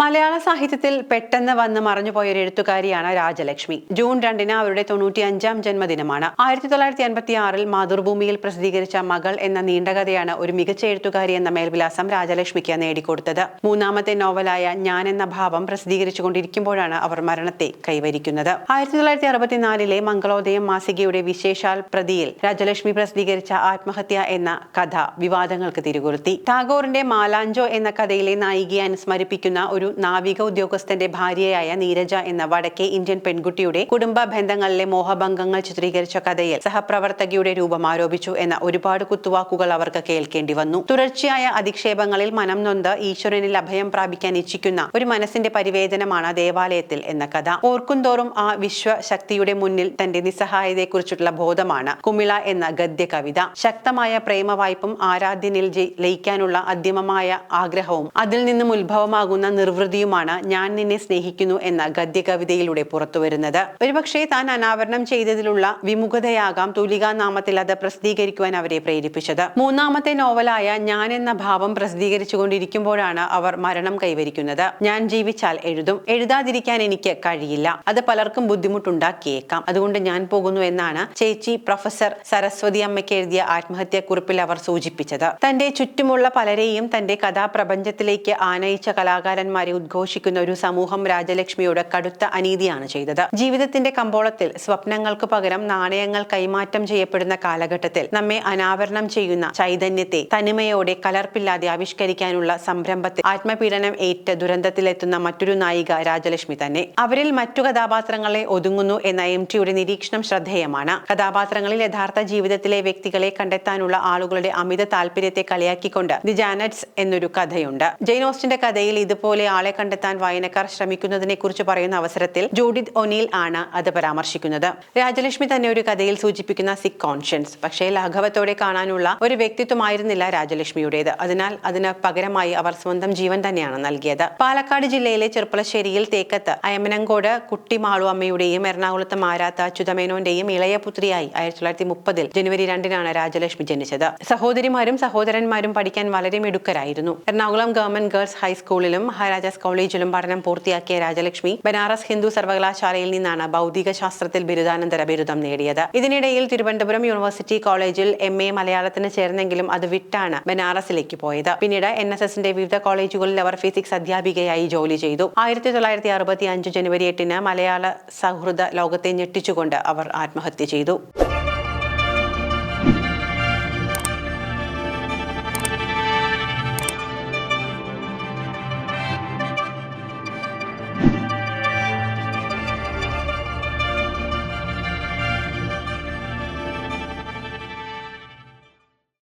മലയാള സാഹിത്യത്തിൽ പെട്ടെന്ന് വന്ന് മറഞ്ഞുപോയ ഒരു എഴുത്തുകാരിയാണ് രാജലക്ഷ്മി. ജൂൺ രണ്ടിന് അവരുടെ തൊണ്ണൂറ്റി അഞ്ചാം ജന്മദിനമാണ്. ആയിരത്തി തൊള്ളായിരത്തി അൻപത്തി ആറിൽ മാതൃഭൂമിയിൽ പ്രസിദ്ധീകരിച്ച മകൾ എന്ന നീണ്ടകഥയാണ് ഒരു മികച്ച എഴുത്തുകാരി എന്ന മേൽവിലാസം രാജലക്ഷ്മിക്ക് നേടിക്കൊടുത്തത്. മൂന്നാമത്തെ നോവലായ ഞാൻ എന്ന ഭാവം പ്രസിദ്ധീകരിച്ചുകൊണ്ടിരിക്കുമ്പോഴാണ് അവർ മരണത്തെ കൈവരിക്കുന്നത്. ആയിരത്തി തൊള്ളായിരത്തി അറുപത്തിനാലിലെ മംഗളോദയം മാസികയുടെ വിശേഷാൽ പ്രതിയിൽ രാജലക്ഷ്മി പ്രസിദ്ധീകരിച്ച ആത്മഹത്യ എന്ന കഥ വിവാദങ്ങൾക്ക് തിരികൊളുത്തി. ടാഗോറിന്റെ മാലാഞ്ചോ എന്ന കഥയിലെ നായികയെ അനുസ്മരിപ്പിക്കുന്ന ഒരു നാവിക ഉദ്യോഗസ്ഥന്റെ ഭാര്യയായ നീരജ എന്ന വടക്കേ ഇന്ത്യൻ പെൺകുട്ടിയുടെ കുടുംബ ബന്ധങ്ങളിലെ മോഹഭംഗങ്ങൾ ചിത്രീകരിച്ച കഥയിൽ സഹപ്രവർത്തകയുടെ രൂപം ആരോപിച്ചു എന്ന ഒരുപാട് കുത്തുവാക്കുകൾ അവർക്ക് കേൾക്കേണ്ടി വന്നു. തുടർച്ചയായ അധിക്ഷേപങ്ങളിൽ മനം നൊന്ത് ഈശ്വരനിൽ അഭയം പ്രാപിക്കാൻ ഇച്ഛിക്കുന്ന ഒരു മനസ്സിന്റെ പരിവേദനമാണ് ദേവാലയത്തിൽ എന്ന കഥ. ഓർക്കുന്തോറും ആ വിശ്വശക്തിയുടെ മുന്നിൽ തന്റെ നിസ്സഹായതയെക്കുറിച്ചുള്ള ബോധമാണ് കുമിള എന്ന ഗദ്യ കവിത ശക്തമായ പ്രേമവായ്പും ആരാധ്യനിൽ ലയിക്കാനുള്ള അധ്യമമായ ആഗ്രഹവും അതിൽ നിന്നും ഉത്ഭവമാകുന്ന നിർവൃതിയുമാണ് ഞാൻ നിന്നെ സ്നേഹിക്കുന്നു എന്ന ഗദ്യകവിതയിലൂടെ പുറത്തുവരുന്നത്. ഒരുപക്ഷെ താൻ അനാവരണം ചെയ്തതിലുള്ള വിമുഖതയാകാം തൂലികാ നാമത്തിൽ അത് പ്രസിദ്ധീകരിക്കുവാൻ അവരെ പ്രേരിപ്പിച്ചത്. മൂന്നാമത്തെ നോവലായ ഞാൻ എന്ന ഭാവം പ്രസിദ്ധീകരിച്ചുകൊണ്ടിരിക്കുമ്പോഴാണ് അവർ മരണം കൈവരിക്കുന്നത്. ഞാൻ ജീവിച്ചാൽ എഴുതും. എഴുതാതിരിക്കാൻ എനിക്ക് കഴിയില്ല. അത് പലർക്കും ബുദ്ധിമുട്ടുണ്ടാക്കിയേക്കാം. അതുകൊണ്ട് ഞാൻ പോകുന്നു എന്നാണ് ചേച്ചി പ്രൊഫസർ സരസ്വതി അമ്മയ്ക്ക് എഴുതിയ ആത്മഹത്യാക്കുറിപ്പിൽ അവർ സൂചിപ്പിച്ചത്. തന്റെ ചുറ്റുമുള്ള പലരെയും തന്റെ കഥാപ്രപഞ്ചത്തിലേക്ക് ആനയിച്ച കലാകാരന്മാരെ ഉദ്ഘോഷിക്കുന്ന ഒരു സമൂഹം രാജലക്ഷ്മിയോട് കടുത്ത അനീതിയാണ് ചെയ്തത്. ജീവിതത്തിന്റെ കമ്പോളത്തിൽ സ്വപ്നങ്ങൾക്ക് പകരം നാണയങ്ങൾ കൈമാറ്റം ചെയ്യപ്പെടുന്ന കാലഘട്ടത്തിൽ നമ്മെ അനാവരണം ചെയ്യുന്ന ചൈതന്യത്തെ തനിമയോടെ കലർപ്പില്ലാതെ ആവിഷ്കരിക്കാനുള്ള സംരംഭത്തിൽ ആത്മപീഡനം ഏറ്റ് ദുരന്തത്തിലെത്തുന്ന മറ്റൊരു നായിക രാജലക്ഷ്മി തന്നെ. അവരിൽ മറ്റു കഥാപാത്രങ്ങളെ ഒതുങ്ങുന്നു എന്ന എം ടിയുടെ നിരീക്ഷണം ശ്രദ്ധേയമാണ്. കഥാപാത്രങ്ങളിൽ യഥാർത്ഥ ജീവിതത്തിലെ വ്യക്തികളെ കണ്ടെത്താനുള്ള ആളുകളുടെ അമിത താല്പര്യത്തെ കളിയാക്കിക്കൊണ്ട് ദി ജാനറ്റ്സ് എന്നൊരു കഥയുണ്ട്. ജെയിൻ ഓസ്റ്റിന്റെ കഥയിൽ ഇതുപോലെ ആളെ കണ്ടെത്താൻ വായനക്കാർ ശ്രമിക്കുന്നതിനെ കുറിച്ച് പറയുന്ന അവസരത്തിൽ ജൂഡിത് ഒനീൽ ആണ് അത് പരാമർശിക്കുന്നത്. രാജലക്ഷ്മി തന്നെ ഒരു കഥയിൽ സൂചിപ്പിക്കുന്ന സിക് കോൺഷ്യൻസ് പക്ഷേ ലാഘവത്തോടെ കാണാനുള്ള ഒരു വ്യക്തിത്വമായിരുന്നില്ല രാജലക്ഷ്മിയുടേത്. അതിനാൽ അതിന് പകരമായി അവർ സ്വന്തം ജീവൻ തന്നെയാണ് നൽകിയത്. പാലക്കാട് ജില്ലയിലെ ചെറുപ്പളശ്ശേരിയിൽ തേക്കത്ത് അയമനങ്കോട് കുട്ടിമാളു അമ്മയുടെയും എറണാകുളത്ത് മാരാത്ത അച്യുതമേനോന്റെയും ഇളയ പുത്രിയായി ആയിരത്തി തൊള്ളായിരത്തി മുപ്പതിൽ ജനുവരി രണ്ടിനാണ് രാജലക്ഷ്മി ജനിച്ചത്. സഹോദരിമാരും സഹോദരന്മാരും പഠിക്കാൻ വളരെ മിടുക്കരായിരുന്നു. എറണാകുളം ഗവൺമെന്റ് ഗേൾസ് ഹൈസ്കൂളിലും മഹാരാജാസ് കോളേജിലും പഠനം പൂർത്തിയാക്കിയ രാജലക്ഷ്മി ബനാറസ് ഹിന്ദു സർവകലാശാലയിൽ നിന്നാണ് ഭൗതിക ശാസ്ത്രത്തിൽ ബിരുദാനന്തര ബിരുദം നേടിയത്. ഇതിനിടയിൽ തിരുവനന്തപുരം യൂണിവേഴ്സിറ്റി കോളേജിൽ എം എ മലയാളത്തിന് ചേർന്നെങ്കിലും അത് വിട്ടാണ് ബനാറസിലേക്ക് പോയത്. പിന്നീട് എൻ എസ് എസിന്റെ വിവിധ കോളേജുകളിൽ അവർ ഫിസിക്സ് അധ്യാപികയായി ജോലി ചെയ്തു. ആയിരത്തി തൊള്ളായിരത്തി അറുപത്തി അഞ്ച് ജനുവരി എട്ടിന് മലയാള സൗഹൃദ ലോകത്തെ ഞെട്ടിച്ചുകൊണ്ട് അവർ ആത്മഹത്യ ചെയ്തു.